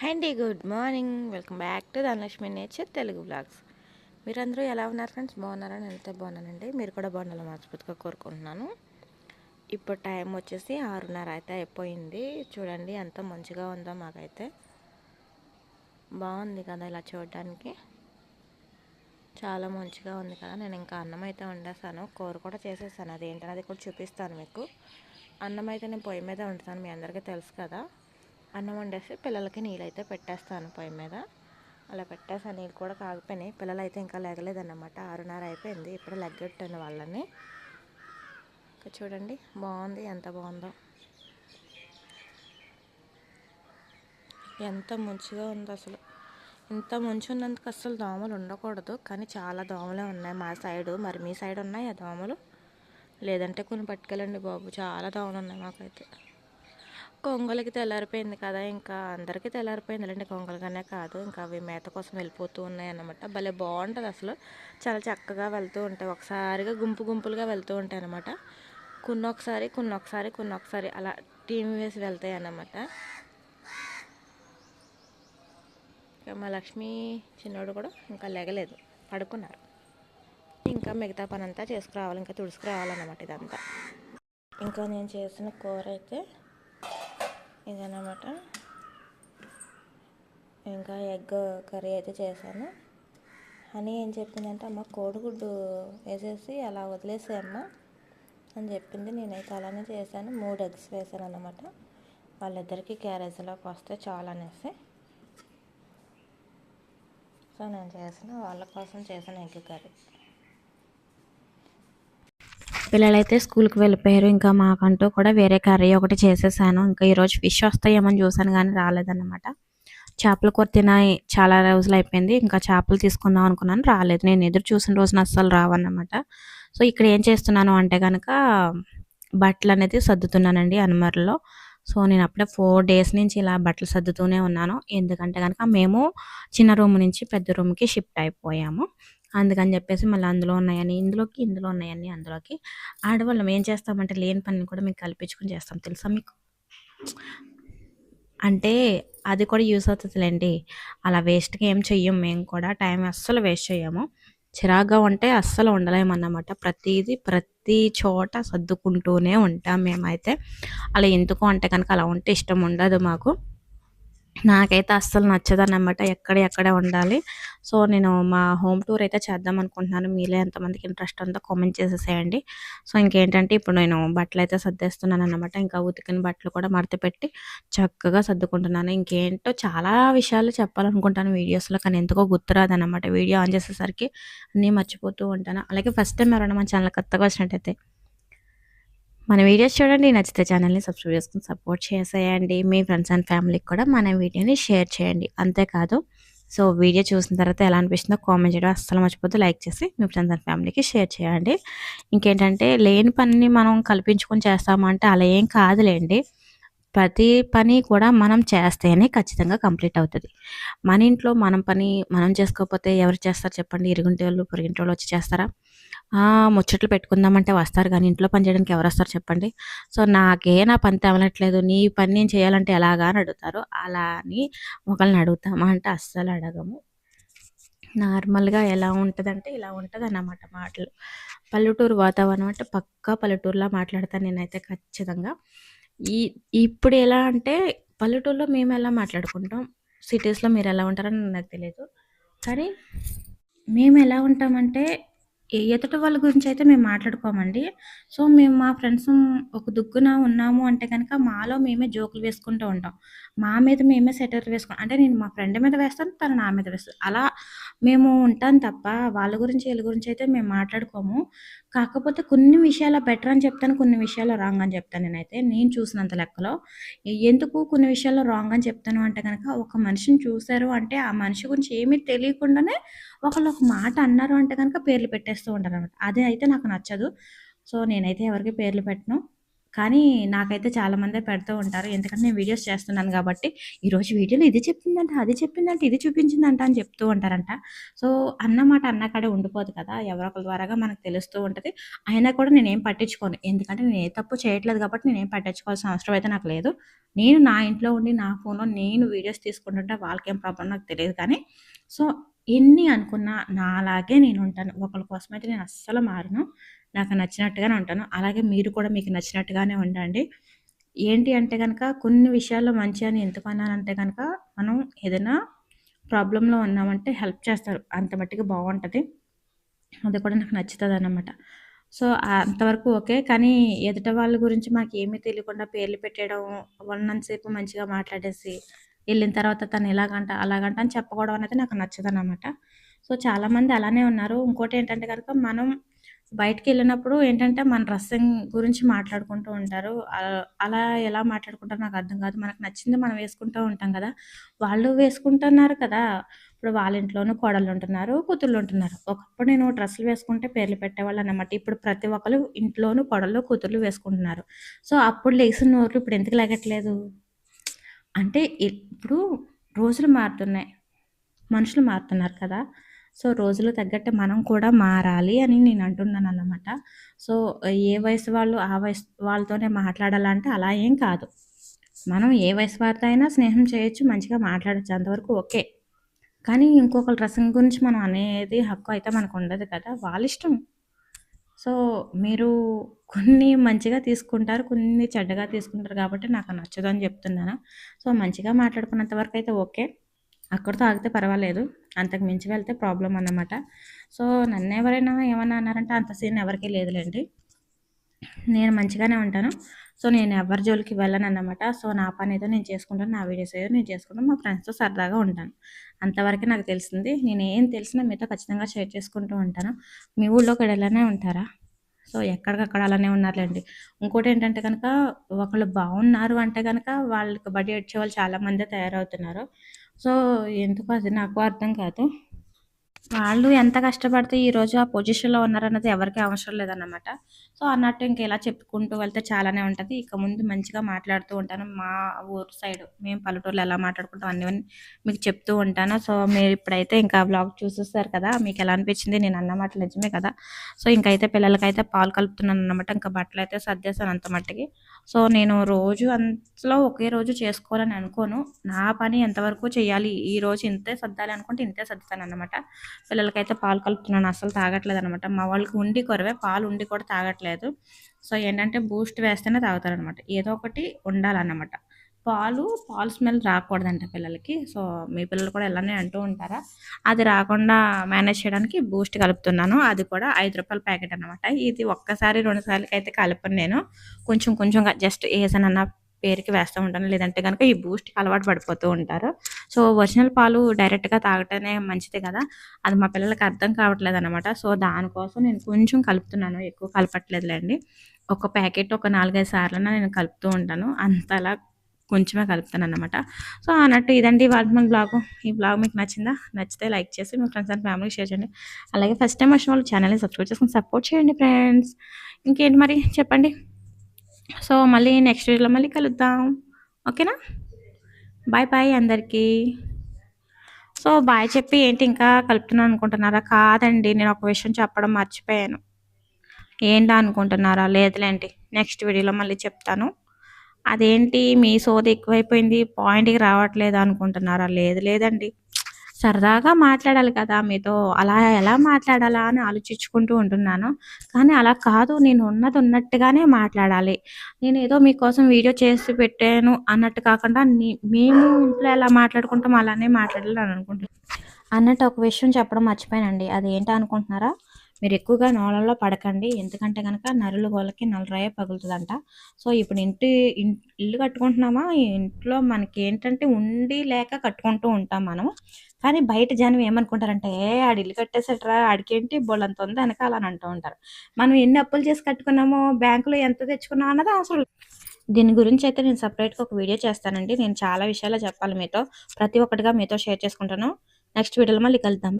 Hi అండి good morning. Welcome back to Dhanalakshmi nature Telugu blogs మీరందరూ ఎలా ఉన్నారు ఫ్రెండ్స్? బాగున్నారా? నేను బాగున్నానండి. మీరు కూడా బాగుండాలి మనస్ఫూర్తిగా కోరుకుంటున్నాను. ఇప్పుడు టైం వచ్చేసి ఆరున్నర అయితే అయిపోయింది. చూడండి ఎంత మంచిగా ఉందో మాకైతే. బాగుంది కదా ఇలా చూడడానికి. చాలా మంచిగా ఉంది కదా. నేను ఇంకా అన్నం అయితే వండేస్తాను కూర కూడా చేసేసాను. అది ఏంటనేది కూడా చూపిస్తాను మీకు. అన్నం అయితే నేను పొయ్యి మీద వండుతాను. మీ అందరికీ తెలుసు కదా. అన్నం వండేసి పిల్లలకి నీళ్ళైతే పెట్టేస్తాను పొయ్యి మీద. అలా పెట్టేసాను నీళ్ళు కూడా కాగిపోయినాయి. పిల్లలు అయితే ఇంకా లేగలేదన్నమాట. ఆరున్నర అయిపోయింది. ఇప్పుడు లెగ్గెట్టాను వాళ్ళని. ఇంకా చూడండి బాగుంది ఎంత బాగుందో. ఎంత మంచిగా ఉందో అసలు. ఇంత మంచి ఉన్నందుకు అసలు దోమలు ఉండకూడదు. కానీ చాలా దోమలే ఉన్నాయి మా సైడు. మరి మీ సైడ్ ఆ దోమలు? లేదంటే కొన్ని పట్టుకెళ్ళండి బాబు. చాలా దోమలు ఉన్నాయి మాకైతే. కొంగలకి తెల్లారిపోయింది కదా ఇంకా అందరికీ తెల్లారిపోయింది లేండి కొంగలుగానే కాదు ఇంకా అవి మేత కోసం వెళ్ళిపోతూ ఉన్నాయి అన్నమాట భలే బాగుంటుంది అసలు. చాలా చక్కగా వెళ్తూ ఉంటాయి. ఒకసారిగా గుంపు గుంపులుగా వెళ్తూ ఉంటాయి అన్నమాట. కొన్నొకసారి కొన్నొకసారి కొన్ని ఒకసారి అలా టీం వేసి వెళ్తాయి అన్నమాట. మా లక్ష్మి చిన్నోడు కూడా ఇంకా లెగలేదు. పడుకున్నారు. ఇంకా మిగతా పని అంతా చేసుకురావాలి ఇంకా తుడుచుకురావాలన్నమాట ఇదంతా. ఇంకా నేను చేసిన కూర అయితే ఇదన్నమాట. ఇంకా ఎగ్ కర్రీ అయితే చేశాను. హనీ ఏం చెప్పిందంటే అమ్మ కోడిగుడ్డు వేసేసి అలా వదిలేసేయమ్మ అని చెప్పింది. నేనైతే అలానే చేశాను. మూడు ఎగ్స్ వేసాను అనమాట వాళ్ళిద్దరికీ క్యారేజీలోకి వస్తే చాలు అనేసి. సో నేను చేసిన వాళ్ళ కోసం చేసిన ఎగ్ కర్రీ. పిల్లలైతే స్కూల్కి వెళ్ళిపోయారు. ఇంకా మాకంటూ కూడా వేరే కర్రీ ఒకటి చేసేసాను. ఇంకా ఈరోజు ఫిష్ వస్తాయేమని చూసాను కానీ రాలేదన్నమాట. చేపల కూర తినాయి చాలా రోజులు అయిపోయింది. ఇంకా చేపలు తీసుకుందాం అనుకున్నాను. రాలేదు. నేను ఎదురు చూసిన రోజున అస్సలు రావన్నమాట. సో ఇక్కడ ఏం చేస్తున్నాను అంటే కనుక బట్టలు అనేది సర్దుతున్నానండి అనుమర్లో. సో నేను అప్పుడే ఫోర్ డేస్ నుంచి ఇలా బట్టలు సర్దుతూనే ఉన్నాను. ఎందుకంటే కనుక మేము చిన్న రూమ్ నుంచి పెద్ద రూమ్కి షిఫ్ట్ అయిపోయాము. అందుకని చెప్పేసి మళ్ళీ అందులో ఉన్నాయని ఇందులోకి ఇందులో ఉన్నాయని అందులోకి. ఆడవాళ్ళం ఏం చేస్తామంటే లేని పనిని కూడా మీకు కల్పించుకుని చేస్తాం తెలుసా మీకు? అంటే అది కూడా యూస్ అవుతుందిలేండి. అలా వేస్ట్గా ఏం చెయ్యం మేము కూడా టైం అస్సలు వేస్ట్ చేయము చిరాగ్గా ఉంటే అస్సలు ఉండలేమన్నమాట. ప్రతిదీ ప్రతి చోట సర్దుకుంటూనే ఉంటాం మేమైతే. అలా ఎందుకు అంటే కనుక అలా ఉంటే ఇష్టం ఉండదు మాకు. నాకైతే అస్సలు నచ్చదన్నమాట ఎక్కడ ఎక్కడే ఉండాలి. సో నేను మా హోమ్ టూర్ అయితే చేద్దాం అనుకుంటున్నాను. మీలో ఎంతమందికి ఇంట్రెస్ట్ ఉందో కామెంట్ చేసేసేయండి. సో ఇంకేంటంటే ఇప్పుడు నేను బట్టలు అయితే సర్దేస్తున్నాను అనమాట ఇంకా ఉతికిన బట్టలు కూడా మడత పెట్టి చక్కగా సర్దుకుంటున్నాను. ఇంకేంటో చాలా విషయాలు చెప్పాలనుకుంటాను వీడియోస్లో కానీ ఎందుకో గుర్తురాదనమాట వీడియో ఆన్ చేసేసరికి అన్నీ మర్చిపోతూ ఉంటాను. అలాగే ఫస్ట్ టైం ఎవరైనా మన ఛానల్ కొత్తగా వచ్చినట్టయితే మన వీడియోస్ చూడండి నచ్చితే ఛానల్ని సబ్స్క్రైబ్ చేసుకుని సపోర్ట్ చేసేయండి. మీ ఫ్రెండ్స్ అండ్ ఫ్యామిలీకి కూడా మన వీడియోని షేర్ చేయండి. అంతేకాదు సో వీడియో చూసిన తర్వాత ఎలా అనిపిస్తుందో కామెంట్ చేయడం అస్సలు మర్చిపోతే లైక్ చేసి మీ ఫ్రెండ్స్ అండ్ ఫ్యామిలీకి షేర్ చేయండి. ఇంకేంటంటే లేని పనిని మనం కల్పించుకొని చేస్తామంటే అలా ఏం కాదులేండి. ప్రతి పని కూడా మనం చేస్తేనే ఖచ్చితంగా కంప్లీట్ అవుతుంది. మన ఇంట్లో మనం పని మనం చేసుకోకపోతే ఎవరు చేస్తారు చెప్పండి? ఇరుగుంటి వాళ్ళు పొరిగింటి వాళ్ళు వచ్చి చేస్తారా? ముచ్చట్లు పెట్టుకుందామంటే వస్తారు కానీ ఇంట్లో పని చేయడానికి ఎవరు వస్తారు చెప్పండి? సో నాకే నా పని తేవనట్లేదు నీ పని నేను చేయాలంటే ఎలాగా అని అడుగుతారు. అలా అని ఒకళ్ళని అడుగుతామా అంటే అస్సలు అడగము. నార్మల్గా ఎలా ఉంటుందంటే ఇలా ఉంటుంది అన్నమాట మాటలు. పల్లెటూరు వాతావరణం అంటే పక్కా పల్లెటూరులా మాట్లాడతాను నేనైతే ఖచ్చితంగా. ఈ ఇప్పుడు ఎలా అంటే పల్లెటూరులో మేము ఎలా మాట్లాడుకుంటాం? సిటీస్లో మీరు ఎలా ఉంటారని నాకు తెలియదు కానీ మేము ఎలా ఉంటామంటే ఎదుటి వాళ్ళ గురించి అయితే మేము మాట్లాడుకోమండి. సో మేము మా ఫ్రెండ్స్ ఒక దుగ్గున ఉన్నాము అంటే కనుక మాలో మేమే జోకులు వేసుకుంటూ ఉంటాం. మా మీద మేమే సెటర్ వేసుకుంటాం అంటే నేను మా ఫ్రెండ్ మీద వేస్తాను తను నా మీద వేస్తాను అలా మేము ఉంటాం తప్ప వాళ్ళ గురించి వీళ్ళ గురించి అయితే మేము మాట్లాడుకోము. కాకపోతే కొన్ని విషయాలు బెటర్ అని చెప్తాను కొన్ని విషయాలు రాంగ్ అని చెప్తాను నేనైతే. నేను చూసినంత లెక్కలో. ఎందుకు కొన్ని విషయాల్లో రాంగ్ అని చెప్తాను అంటే కనుక ఒక మనిషిని చూశారు అంటే ఆ మనిషి గురించి ఏమీ తెలియకుండానే ఒకళ్ళు ఒక మాట అన్నారు అంటే కనుక పేర్లు పెట్టేస్తూ ఉంటారు అనమాట అదే అయితే నాకు నచ్చదు. సో నేనైతే ఎవరికి పేర్లు పెట్టను. కానీ నాకైతే చాలామందే పెడుతూ ఉంటారు. ఎందుకంటే నేను వీడియోస్ చేస్తున్నాను కాబట్టి ఈరోజు వీడియోలో ఇది చెప్పిందంట అది చెప్పిందంట ఇది చూపించిందంట అని చెప్తూ ఉంటారంట. సో అన్నమాట అన్నకాడే ఉండిపోదు కదా. ఎవరో ద్వారాగా మనకు తెలుస్తూ ఉంటుంది. అయినా కూడా నేనేం పట్టించుకోను. ఎందుకంటే నేను ఏ తప్పు చేయట్లేదు కాబట్టి నేనేం పట్టించుకోవాల్సిన అవసరం అయితే నాకు లేదు. నేను నా ఇంట్లో ఉండి నా ఫోన్లో నేను వీడియోస్ తీసుకుంటుంటే వాళ్ళకేం ప్రాబ్లం నాకు తెలియదు కానీ సో ఎన్ని అనుకున్నా నాలాగే నేను ఉంటాను ఒకరి కోసం అయితే నేను అస్సలు మారను. నాకు నచ్చినట్టుగానే ఉంటాను. అలాగే మీరు కూడా మీకు నచ్చినట్టుగానే ఉండండి. ఏంటి అంటే కనుక కొన్ని విషయాల్లో మంచి అని ఎందుకు అన్నానంటే కనుక మనం ఏదైనా ప్రాబ్లంలో ఉన్నామంటే హెల్ప్ చేస్తారు. అంత మట్టికి బాగుంటుంది. అది కూడా నాకు నచ్చుతుంది అన్నమాట సో అంతవరకు ఓకే. కానీ ఎదుట వాళ్ళ గురించి మాకు ఏమీ తెలియకుండా పేర్లు పెట్టేయడం ఉన్నంతసేపు మంచిగా మాట్లాడేసి వెళ్ళిన తర్వాత తను ఎలాగంట అలాగంట అని చెప్పకూడదు అనేది నాకు నచ్చదన్నమాట. సో చాలామంది అలానే ఉన్నారు. ఇంకోటి ఏంటంటే కనుక మనం బయటికి వెళ్ళినప్పుడు ఏంటంటే మన డ్రెస్సింగ్ గురించి మాట్లాడుకుంటూ ఉంటారు. అలా ఎలా మాట్లాడుకుంటారో నాకు అర్థం కాదు. మనకు నచ్చింది మనం వేసుకుంటూ ఉంటాం కదా. వాళ్ళు వేసుకుంటున్నారు కదా. ఇప్పుడు వాళ్ళ ఇంట్లోనూ కోడళ్ళు ఉంటున్నారు కూతుళ్ళు ఉంటున్నారు. ఒకప్పుడు నేను డ్రెస్సులు వేసుకుంటే పేర్లు పెట్టేవాళ్ళు అనమాట ఇప్పుడు ప్రతి ఒక్కరు ఇంట్లోనూ కోడళ్ళు కూతుళ్ళు వేసుకుంటున్నారు. సో అప్పుడు లేచిన నోట్లు ఇప్పుడు ఎందుకు లాగట్లేదు? అంటే ఇప్పుడు రోజులు మారుతున్నాయి. మనుషులు మారుతున్నారు కదా. సో రోజులు తగ్గట్టు మనం కూడా మారాలి అని నేను అంటున్నాను అన్నమాట సో ఏ వయసు వాళ్ళు ఆ వయసు వాళ్ళతోనే మాట్లాడాలంటే అలా ఏం కాదు. మనం ఏ వయసు వారితో అయినా స్నేహం చేయొచ్చు మంచిగా మాట్లాడచ్చు అంతవరకు ఓకే. కానీ ఇంకొకరి రసం గురించి మనం అనేది హక్కు అయితే మనకు ఉండదు కదా. వాళ్ళ ఇష్టం సో మీరు కొన్ని మంచిగా తీసుకుంటారు కొన్ని చెడ్డగా తీసుకుంటారు కాబట్టి నాకు నచ్చదు అని చెప్తున్నాను. సో మంచిగా మాట్లాడుకున్నంత వరకు అయితే ఓకే. అక్కడితో ఆగితే పర్వాలేదు. అంతకు మించి వెళ్తే ప్రాబ్లం అన్నమాట. సో నన్ను ఎవరైనా ఏమన్నా అన్నారంటే అంత సీన్ ఎవరికీ లేదులేండి. నేను మంచిగానే ఉంటాను. సో నేను ఎవరి జోలికి వెళ్ళను అన్నమాట సో నా పని ఏదో నేను చేసుకుంటాను. నా వీడియోస్ ఏదో నేను చేసుకుంటాను. మా ఫ్రెండ్స్తో సరదాగా ఉంటాను. అంతవరకే నాకు తెలిసింది. నేను ఏం తెలిసినా మీతో ఖచ్చితంగా షేర్ చేసుకుంటూ ఉంటాను. మీ ఊళ్ళో కూడా ఇలానే ఉంటారా? సో ఎక్కడికక్కడ అలానే ఉన్నారులేండి. ఇంకోటి ఏంటంటే కనుక ఒకళ్ళు బాగున్నారు అంటే కనుక వాళ్ళకి బడి వచ్చే వాళ్ళు చాలామంది తయారవుతున్నారు. సో ఎందుకు అది నాకు అర్థం కాదు. వాళ్ళు ఎంత కష్టపడితే ఈరోజు ఆ పొజిషన్లో ఉన్నారన్నది ఎవరికీ అవసరం లేదన్నమాట. సో అన్నట్టు ఇంకా ఇలా చెప్పుకుంటూ వెళ్తే చాలానే ఉంటుంది. ఇక ముందు మంచిగా మాట్లాడుతూ ఉంటాను. మా ఊరు సైడ్ మేము పల్లెటూరులో ఎలా మాట్లాడుకుంటాం అన్నీ మీకు చెప్తూ ఉంటాను. సో మీరు ఇప్పుడైతే ఇంకా బ్లాగ్ చూసేస్తారు కదా మీకు ఎలా అనిపించింది? నేను అన్న మాటలు నిజమే కదా? సో ఇంకైతే పిల్లలకైతే పాలు కలుపుతున్నాను అనమాట ఇంకా బట్టలు అయితే సర్దేశాను అంత మట్టికి. సో నేను రోజు అంతలో ఒకే రోజు చేసుకోవాలని అనుకోను. నా పని ఎంతవరకు చేయాలి? ఈ రోజు ఇంతే సర్దాలి అనుకుంటే ఇంతే సర్దుతాను అనమాట పిల్లలకైతే పాలు కలుపుతున్నాను. అసలు తాగట్లేదు అనమాట మా వాళ్ళకి ఉండి కొరవే పాలు ఉండి కూడా తాగట్లేదు. సో ఏంటంటే బూస్ట్ వేస్తేనే తాగుతారనమాట ఏదో ఒకటి ఉండాలన్నమాట. పాలు పాలు స్మెల్ రాకూడదంట పిల్లలకి. సో మీ పిల్లలు కూడా ఇలానే అంటూ ఉంటారా? అది రాకుండా మేనేజ్ చేయడానికి బూస్ట్ కలుపుతున్నాను. అది కూడా ఐదు రూపాయల ప్యాకెట్ అనమాట ఇది ఒక్కసారి రెండు సార్లకి అయితే కలపను నేను. కొంచెం కొంచెంగా జస్ట్ ఏసనన్న పేరుకి వేస్తూ ఉంటాను. లేదంటే కనుక ఈ బూస్ట్కి అలవాటు పడిపోతూ ఉంటారు. సో ఒరిజినల్ పాలు డైరెక్ట్గా తాగటమే మంచిది కదా. అది మా పిల్లలకి అర్థం కావట్లేదు అనమాట సో దానికోసం నేను కొంచెం కలుపుతున్నాను. ఎక్కువ కలపట్లేదులేండి. ఒక ప్యాకెట్ ఒక నాలుగైదు సార్లు నేను కలుపుతూ ఉంటాను. అంతలా కొంచెమే కలుపుతాను అనమాట సో అన్నట్టు ఇదండి వాళ్ళ మన బ్లాగ్. ఈ బ్లాగ్ మీకు నచ్చిందా? నచ్చితే లైక్ చేసి మీ ఫ్రెండ్స్ అండ్ ఫ్యామిలీ షేర్ చేయండి. అలాగే ఫస్ట్ టైం వచ్చిన వాళ్ళు ఛానల్ని సబ్స్క్రైబ్ చేసుకుని సపోర్ట్ చేయండి ఫ్రెండ్స్. ఇంకేంటి మరి? చెప్పండి. సో మళ్ళీ నెక్స్ట్ వీడియోలో మళ్ళీ కలుద్దాం. ఓకేనా? బాయ్ బాయ్ అందరికీ. సో బాయ్ చెప్పి ఏంటి ఇంకా కలుపుతున్నాను అనుకుంటున్నారా? కాదండి నేను ఒక విషయం చెప్పడం మర్చిపోయాను. ఏంటా అనుకుంటున్నారా? లేదులేండి. నెక్స్ట్ వీడియోలో మళ్ళీ చెప్తాను. అదేంటి మీ సోది ఎక్కువైపోయింది పాయింట్కి రావట్లేదు అనుకుంటున్నారా? లేదు లేదండి. సరదాగా మాట్లాడాలి కదా మీతో అలా ఎలా మాట్లాడాలా అని ఆలోచించుకుంటూ ఉంటున్నాను. కానీ అలా కాదు నేను ఉన్నది ఉన్నట్టుగానే మాట్లాడాలి. నేను ఏదో మీకోసం వీడియో చేసి పెట్టాను అన్నట్టు కాకుండా మేము ఇంట్లో ఎలా మాట్లాడుకుంటాం అలానే మాట్లాడాలి అని అనుకుంటున్నాను. అన్నట్టు ఒక విషయం చెప్పడం మర్చిపోయానండి. అది ఏంటో అనుకుంటున్నారా? మీరు ఎక్కువగా నోళ్ళలో పడకండి. ఎందుకంటే కనుక నరుల గోళ్ళకి నల్లరాయ పగులుతుందంట. సో ఇప్పుడు ఇంటి ఇల్లు కట్టుకుంటున్నామా? ఇంట్లో మనకి ఏంటంటే ఉండి లేక కట్టుకుంటూ ఉంటాం మనం కానీ బయట జనం ఏమనుకుంటారంటే ఏ ఆడు ఇల్లు కట్టేసట్రా ఆడికేంటి బోళ్ళంత ఉంది వెనకాల అని అంటూ ఉంటారు. మనం ఎన్ని అప్పులు చేసి కట్టుకున్నామో బ్యాంకులో ఎంత తెచ్చుకున్నాం అన్నది అవసరం దీని గురించి అయితే నేను సపరేట్గా ఒక వీడియో చేస్తానండి. నేను చాలా విషయాలు చెప్పాలి మీతో. ప్రతి ఒక్కటిగా మీతో షేర్ చేసుకుంటాను. నెక్స్ట్ వీడియోలో మళ్ళీ కలుద్దాం.